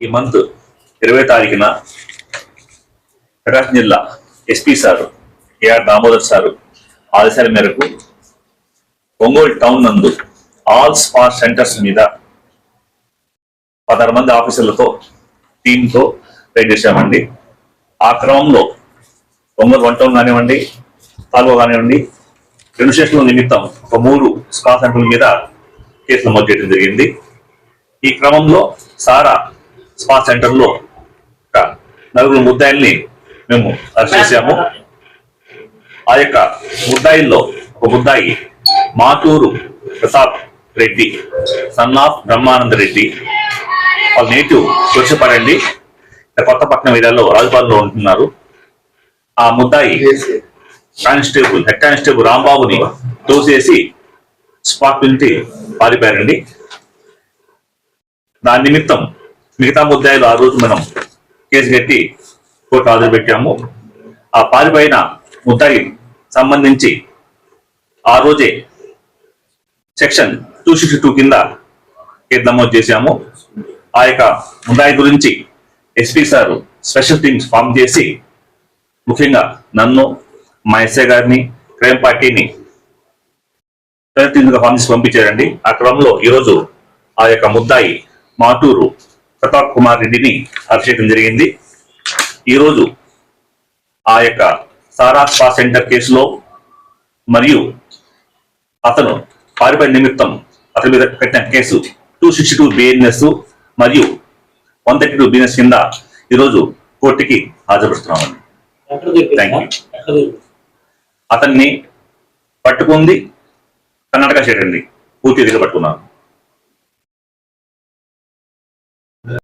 ఈ మంత్ ఇరవై తారీఖున ప్రకాశం జిల్లా SP sir AR Damodar sir ఆదేశాల మేరకు ఒంగోలు టౌన్ నందు ఆల్ స్పా సెంటర్స్ మీద పదహారు మంది ఆఫీసర్లతో టీంతో రైడ్ చేశామండి. ఆ క్రమంలో ఒంగోలు వన్ టౌన్ కానివ్వండి తాలూకా కానివ్వండి రెండు స్టేషన్ల నిమిత్తం ఒక మూడు స్పా సెంటర్ల మీద కేసు నమోదు చేయడం జరిగింది. ఈ క్రమంలో సారా స్పా సెంటర్లో నలుగురు ముద్దాయిల్ని మేము అరెస్ట్ చేశాము. ఆ యొక్క ముద్దాయిల్లో ఒక ముద్దాయి మాటూరు ప్రతాప్ రెడ్డి సన్ ఆఫ్ బ్రహ్మానంద రెడ్డి వాళ్ళ నేటివ్ వచ్చపడండి కొత్తపట్నం ఏరియాలో రాజపాలెంలో ఉంటున్నారు. ఆ ముద్దాయి కానిస్టేబుల్ హెడ్ కానిస్టేబుల్ రాంబాబుని తోసేసి స్పాట్ నుంచి పారిపోయారండి. దాని నిమిత్తం మిగతా ముద్దాయిలు ఆ రోజు మనం కేసు కట్టి కోర్టు హాజరు పెట్టాము. ఆ పారిపోయిన ముద్దాయి సంబంధించి ఆ రోజే సెక్షన్ టూ సిక్స్టీ టూ కింద కేసు నమోదు చేశాము. ఆ యొక్క ముద్దాయి గురించి SP sir special teams form చేసి ముఖ్యంగా నన్ను మా ఎస్ఐ గారిని క్రైమ్ పార్టీని స్పెషల్ టీమ్స్ ఫామ్ చేసి పంపించారండి. ఆ క్రమంలో ఈరోజు ఆ యొక్క ముద్దాయి మాటూరు ప్రతాప్ కుమార్ రెడ్డిని చేయడం జరిగింది. ఈరోజు ఆ యొక్క సారా స్పా సెంటర్ కేసులో మరియు అతను పారిపోయిన నిమిత్తం అతని మీద పెట్టిన case two sixty two BNS మరియు వన్ థర్టీ టూ బిఎన్ఎస్ కింద ఈరోజు కోర్టుకి హాజరుపరుస్తున్నామండి? అతన్ని పట్టుకుంది కర్ణాటక స్టేట్ అండి. పూర్తి దిగ పట్టుకున్నాను.